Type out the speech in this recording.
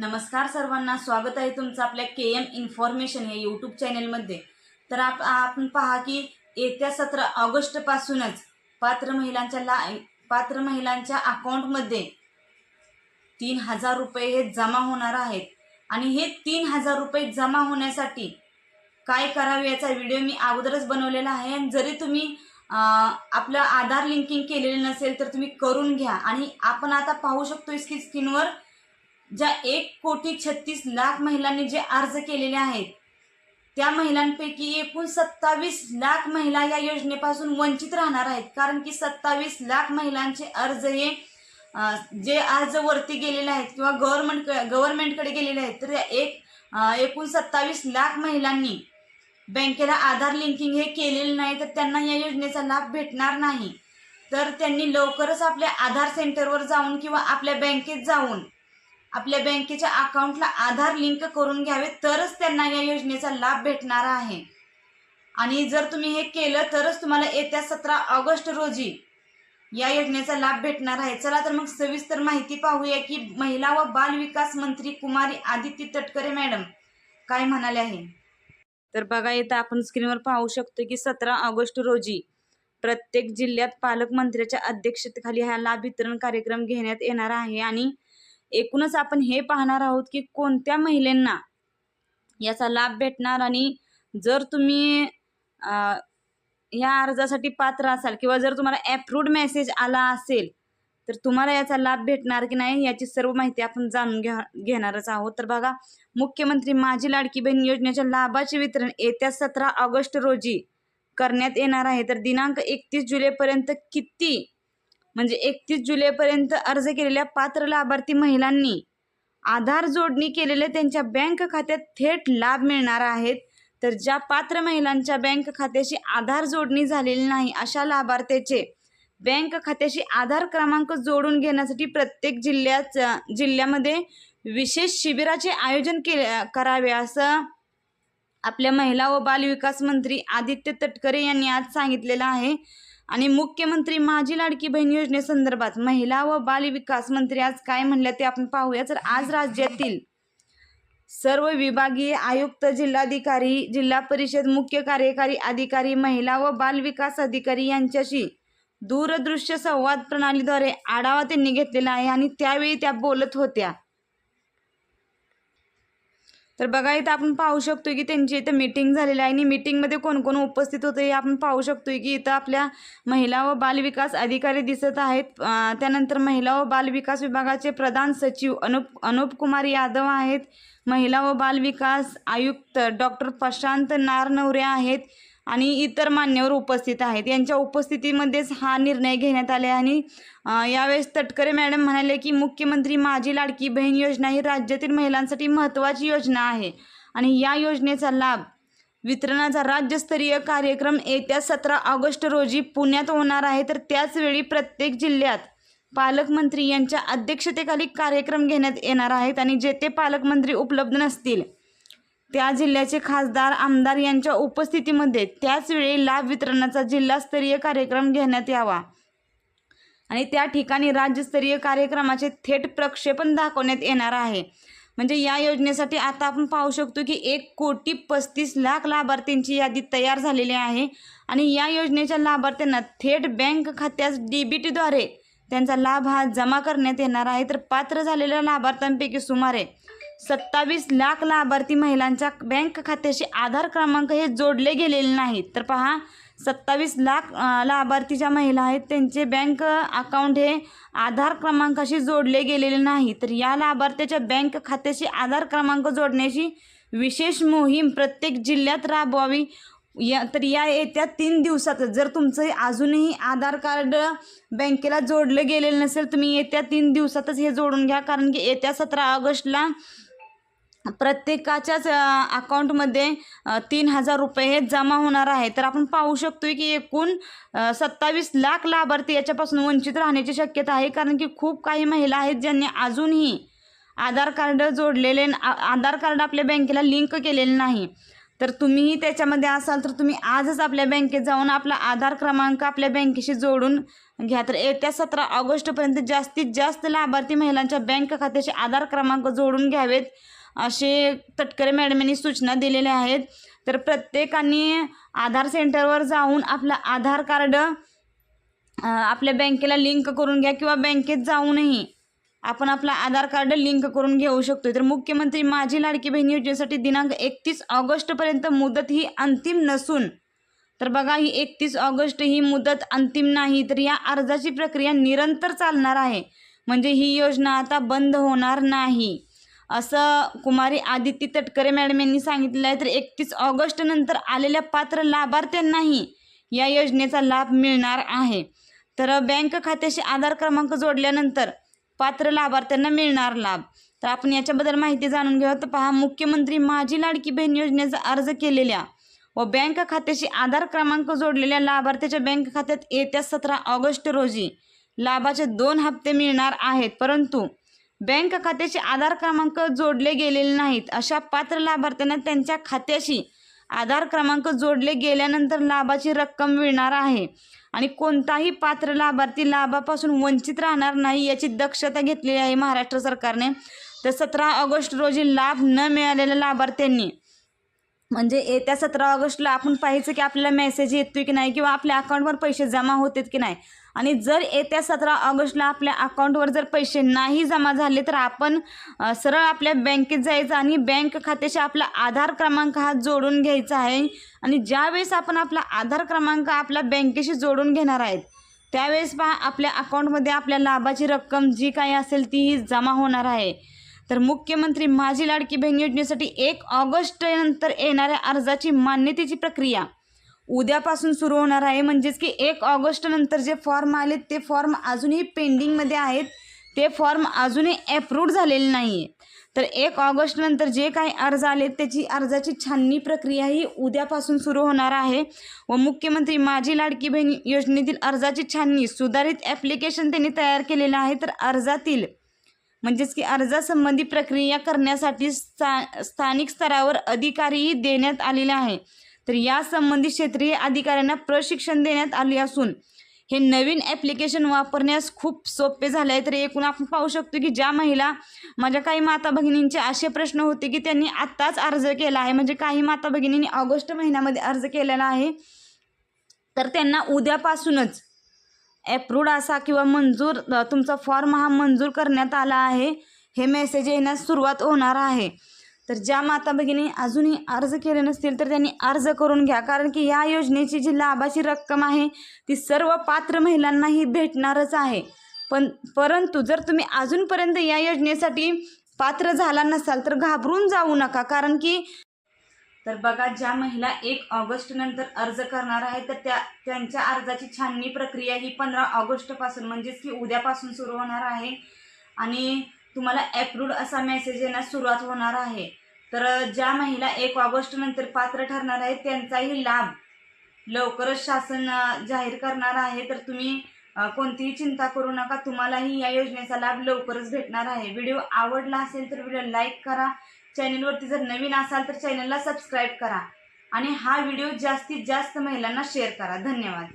नमस्कार सर्वांना स्वागत आहे तुमचं आपल्या के एम इन्फॉर्मेशन या यूट्यूब चॅनलमध्ये. तर आप आपण पहा की येत्या सतरा ऑगस्टपासूनच पात्र महिलांच्या ला पात्र महिलांच्या अकाउंटमध्ये तीन हजार रुपये हे जमा होणार आहेत. आणि हे तीन हजार रुपये जमा होण्यासाठी काय करावे याचा व्हिडिओ मी अगोदरच बनवलेला आहे. आणि जरी तुम्ही आपलं आधार लिंकिंग केलेलं नसेल तर तुम्ही करून घ्या. आणि आपण आता पाहू शकतो की स्क्रीनवर ज्या एक कोटी छत्तीस लाख महिलांनी जे अर्ज केलेले आहेत त्या महिलांपैकी एकूण सत्तावीस लाख महिला या योजनेपासून वंचित राहणार आहेत. कारण की सत्तावीस लाख महिलांचे अर्ज हे जे अर्ज वरती गेलेले आहेत किंवा गव्हर्नमेंट गव्हर्नमेंटकडे गेलेले आहेत तर या एक एकूण सत्तावीस लाख महिलांनी बँकेला आधार लिंकिंग हे केलेलं नाही तर त्यांना या योजनेचा लाभ भेटणार नाही. तर त्यांनी लवकरच आपल्या आधार सेंटरवर जाऊन किंवा आपल्या बँकेत जाऊन आपल्या बँकेच्या अकाउंटला आधार लिंक करून घ्यावे तरच त्यांना या योजनेचा लाभ भेटणार आहे. आणि जर तुम्ही हे केलं तरच तुम्हाला येत्या सतरा ऑगस्ट रोजी या योजनेचा लाभ भेटणार आहे. चला तर मग सविस्तर माहिती पाहूया की महिला व बाल विकास मंत्री कुमारी आदित्य तटकरे मॅडम काय म्हणाले आहे. तर बघा इथं आपण स्क्रीनवर पाहू शकतो की सतरा ऑगस्ट रोजी प्रत्येक जिल्ह्यात पालकमंत्र्याच्या अध्यक्षतेखाली हा लाभ वितरण कार्यक्रम घेण्यात येणार आहे. आणि एकूणच आपण हे पाहणार आहोत की कोणत्या महिलांना याचा लाभ भेटणार आणि जर तुम्ही या अर्जासाठी पात्र असाल किंवा जर तुम्हाला ॲप्रूव्ड मेसेज आला असेल तर तुम्हाला याचा लाभ भेटणार की नाही याची सर्व माहिती आपण जाणून घ्या घेणारच आहोत. तर बघा मुख्यमंत्री माझी लाडकी बहीण योजनेच्या लाभाचे वितरण येत्या सतरा ऑगस्ट रोजी करण्यात येणार आहे. तर दिनांक एकतीस जुलैपर्यंत किती म्हणजे एकतीस जुलैपर्यंत अर्ज केलेल्या पात्र लाभार्थी महिलांनी आधार जोडणी केलेले त्यांच्या बँक खात्यात थेट लाभ मिळणार आहेत. तर ज्या पात्र महिलांच्या बँक खात्याशी आधार जोडणी झालेली नाही अशा लाभार्थ्याचे बँक खात्याशी आधार क्रमांक जोडून घेण्यासाठी प्रत्येक जिल्ह्यात जिल्ह्यामध्ये विशेष शिबिराचे आयोजन केले करावे असं आपल्या महिला व बालविकास मंत्री आदित्य तटकरे यांनी आज सांगितलेलं आहे. आणि मुख्यमंत्री माझी लाडकी बहीण योजनेसंदर्भात महिला व बालविकास मंत्री आज काय म्हणल्या ते आपण पाहूया. तर आज राज्यातील सर्व विभागीय आयुक्त जिल्हाधिकारी जिल्हा परिषद मुख्य कार्यकारी अधिकारी महिला व बालविकास अधिकारी यांच्याशी दूरदृश्य संवाद प्रणालीद्वारे आढावा त्यांनी घेतलेला आहे आणि त्यावेळी त्या बोलत होत्या. तर बघा इथं आपण पाहू शकतो की त्यांची इथं मीटिंग झालेली आहे आणि मीटिंगमध्ये कोण कोण उपस्थित होते हे आपण पाहू शकतो की इथं आपल्या महिला व बालविकास अधिकारी दिसत आहेत. त्यानंतर महिला व बालविकास विभागाचे प्रधान सचिव अनुप अनुप कुमार यादव आहेत. महिला व बालविकास आयुक्त डॉक्टर प्रशांत नारनवरे आहेत. आणि इतर मान्यवर उपस्थित आहेत. यांच्या उपस्थितीमध्येच हा निर्णय घेण्यात आले आणि यावेळेस तटकरे मॅडम म्हणाले की मुख्यमंत्री माझी लाडकी बहीण योजना ही राज्यातील महिलांसाठी महत्त्वाची योजना आहे आणि या योजनेचा लाभ वितरणाचा राज्यस्तरीय कार्यक्रम येत्या सतरा ऑगस्ट रोजी पुण्यात होणार आहे. तर त्याचवेळी प्रत्येक जिल्ह्यात पालकमंत्री यांच्या अध्यक्षतेखाली कार्यक्रम घेण्यात येणार आहेत आणि जेथे पालकमंत्री उपलब्ध नसतील त्या जिल्ह्याचे खासदार आमदार यांच्या उपस्थितीमध्ये त्याचवेळी लाभ वितरणाचा जिल्हास्तरीय कार्यक्रम घेण्यात यावा. आणि त्या ठिकाणी राज्यस्तरीय कार्यक्रमाचे थेट प्रक्षेपण दाखवण्यात येणार आहे. म्हणजे या योजनेसाठी आता आपण पाहू शकतो की एक कोटी पस्तीस लाख लाभार्थींची यादी तयार झालेली आहे. आणि या योजनेच्या लाभार्थ्यांना थेट बँक खात्यास डी बी टीद्वारे त्यांचा लाभ हा जमा करण्यात येणार आहे. तर पात्र झालेल्या लाभार्थ्यांपैकी सुमारे सत्तावीस लाख लाभार्थी महिलांच्या बँक खात्याशी आधार क्रमांक हे जोडले गेलेले नाहीत. तर पहा सत्तावीस लाख लाभार्थी ज्या महिला आहेत त्यांचे बँक अकाउंट हे आधार क्रमांकाशी जोडले गेलेले नाही. तर या लाभार्थ्याच्या बँक खात्याशी आधार क्रमांक जोडण्याची विशेष मोहीम प्रत्येक जिल्ह्यात राबवावी. या तर या येत्या तीन दिवसात जर तुमचं अजूनही आधार कार्ड बँकेला जोडलं गेलेलं नसेल तुम्ही येत्या तीन दिवसातच हे जोडून घ्या. कारण की येत्या सतरा ऑगस्टला प्रत्येकाच्याच अकाऊंटमध्ये अकाउंटमध्ये तीन हजार रुपये हे जमा होणार आहे तर आपण पाहू शकतो की एकूण सत्तावीस लाख लाभार्थी याच्यापासून वंचित राहण्याची शक्यता आहे. कारण की खूप काही महिला आहेत ज्यांनी अजूनही आधार कार्ड जोडलेले न- आधार कार्ड आपल्या बँकेला लिंक केलेले नाही. तर तुम्हीही त्याच्यामध्ये असाल तर तुम्ही आजच आपल्या बँकेत जाऊन आपला आधार क्रमांक आपल्या बँकेशी जोडून घ्या. तर येत्या सतरा ऑगस्टपर्यंत जास्तीत जास्त लाभार्थी महिलांच्या बँक खात्याशी आधार क्रमांक जोडून घ्यावेत. असे तटकरे मॅडमांनी सूचना दिलेल्या आहेत. तर प्रत्येकाने आधार सेंटरवर जाऊन आपलं आधार कार्ड आपल्या बँकेला लिंक करून घ्या किंवा बँकेत जाऊनही आपण आपला आधार कार्ड लिंक करून घेऊ शकतो तर मुख्यमंत्री माझी लाडकी बहीण योजनेसाठी दिनांक एकतीस ऑगस्टपर्यंत मुदत ही अंतिम नसून तर बघा ही एकतीस ऑगस्ट ही मुदत अंतिम नाही तर या अर्जाची प्रक्रिया निरंतर चालणार आहे. म्हणजे ही योजना आता बंद होणार नाही. असं कुमारी आदित्य तटकरे मॅडम यांनी सांगितलं आहे तर एकतीस ऑगस्ट नंतर आलेल्या पात्र लाभार्थ्यांनाही या योजनेचा लाभ मिळणार आहे. तर बँक खात्याशी आधार क्रमांक जोडल्यानंतर पात्र लाभार्थ्यांना मिळणार लाभ. तर आपण याच्याबद्दल माहिती जाणून घेऊ तर पहा मुख्यमंत्री माझी लाडकी बहीण योजनेचा अर्ज केलेल्या व बँक खात्याशी आधार क्रमांक जोडलेल्या लाभार्थ्याच्या बँक खात्यात येत्या सतरा ऑगस्ट रोजी लाभाचे दोन हप्ते मिळणार आहेत. परंतु बँक खात्याशी आधार क्रमांक जोडले गेलेले नाहीत. अशा पात्र लाभार्थ्यांना त्यांच्या खात्याशी आधार क्रमांक जोडले गेल्यानंतर लाभाची रक्कम मिळणार आहे. आणि कोणताही पात्र लाभार्थी लाभापासून वंचित राहणार नाही याची दक्षता घेतलेली आहे महाराष्ट्र सरकारने. तर सतरा ऑगस्ट रोजी लाभ न मिळालेल्या लाभार्थ्यांनी म्हणजे येत्या सतरा ऑगस्टला आपण पाहायचं की आपल्याला मेसेज येतोय की नाही किंवा आपल्या अकाउंटवर पैसे जमा होतात की नाही आणि जर येत्या सतरा ऑगस्टला आपल्या अकाउंटवर जर पैसे नाही जमा झाले तर आपण सरळ आपल्या बँकेत जायचं आणि बँक खात्याशी आपला आधार क्रमांक हा जोडून घ्यायचा आहे. आणि ज्यावेळेस आपण आपला आधार क्रमांक आपल्या बँकेशी जोडून घेणार आहेत त्यावेळेस पहा आपल्या अकाउंटमध्ये आपल्या लाभाची रक्कम जी काही असेल तीही जमा होणार आहे. तर मुख्यमंत्री माझी लाडकी बहीण योजनेसाठी एक ऑगस्ट नंतर येणाऱ्या अर्जाची मान्यतेची प्रक्रिया. उद्यापासून सुरू होणार आहे. म्हणजेच की एक ऑगस्ट नंतर जे फॉर्म आलेत ते फॉर्म अजूनही पेंडिंगमध्ये आहेत. ते फॉर्म अजूनही अप्रूव्ड झालेले नाही आहे तर एक ऑगस्ट नंतर जे काही अर्ज आलेत त्याची अर्जाची छाननी प्रक्रिया ही उद्यापासून सुरू होणार आहे. व मुख्यमंत्री माझी लाडकी बहीण योजनेतील अर्जाची छाननी सुधारित ॲप्लिकेशन त्यांनी तयार केलेलं आहे. तर अर्जातील म्हणजेच की अर्जासंबंधी प्रक्रिया करण्यासाठी स्था स्थानिक स्तरावर अधिकारीही देण्यात आलेले आहे. तर या संबंधित क्षेत्रीय अधिकाऱ्यांना प्रशिक्षण देण्यात आले असून हे नवीन ॲप्लिकेशन वापरण्यास खूप सोपे झाले आहे. तर एकूण आपण पाहू शकतो की ज्या महिला माझ्या काही माता भगिनींचे असे प्रश्न होते की त्यांनी आत्ताच अर्ज केला आहे. म्हणजे काही माता भगिनींनी ऑगस्ट महिन्यामध्ये अर्ज केलेला आहे. तर त्यांना उद्यापासूनच ॲप्रूव्ड असा किंवा मंजूर तुमचा फॉर्म हा मंजूर करण्यात आला आहे. हे मेसेज येण्यास सुरुवात होणार आहे. तर ज्या माता भगिनी अजूनही अर्ज केले नसतील तर त्यांनी अर्ज करून घ्या. कारण की या योजनेची जी लाभाची रक्कम आहे ती सर्व पात्र महिलांनाही भेटणारच आहे. पण परंतु जर तुम्ही अजूनपर्यंत या योजनेसाठी पात्र झाला नसाल तर घाबरून जाऊ नका. कारण की तर बघा ज्या महिला एक ऑगस्ट नंतर अर्ज करणार आहेत तर त्या त्यांच्या अर्जाची छाननी प्रक्रिया ही पंधरा ऑगस्टपासून म्हणजेच की उद्यापासून सुरू होणार आहे. आणि तुम्हाला अप्रूव्ड असा मेसेज येण्यास सुरुवात होणार आहे. तर ज्या महिला एक ऑगस्ट नंतर पात्र ठरणार आहेत त्यांचाही लाभ लवकरच शासन जाहीर करणार आहे. तर तुम्ही कोणतीही चिंता करू नका. तुम्हालाही या योजनेचा लाभ लवकरच भेटणार आहे. व्हिडिओ आवडला असेल तर व्हिडिओ लाईक करा. चॅनलवरती जर नवीन असाल तर चॅनलला सबस्क्राईब करा. आणि हा व्हिडिओ जास्तीत जास्त महिलांना शेअर करा. धन्यवाद.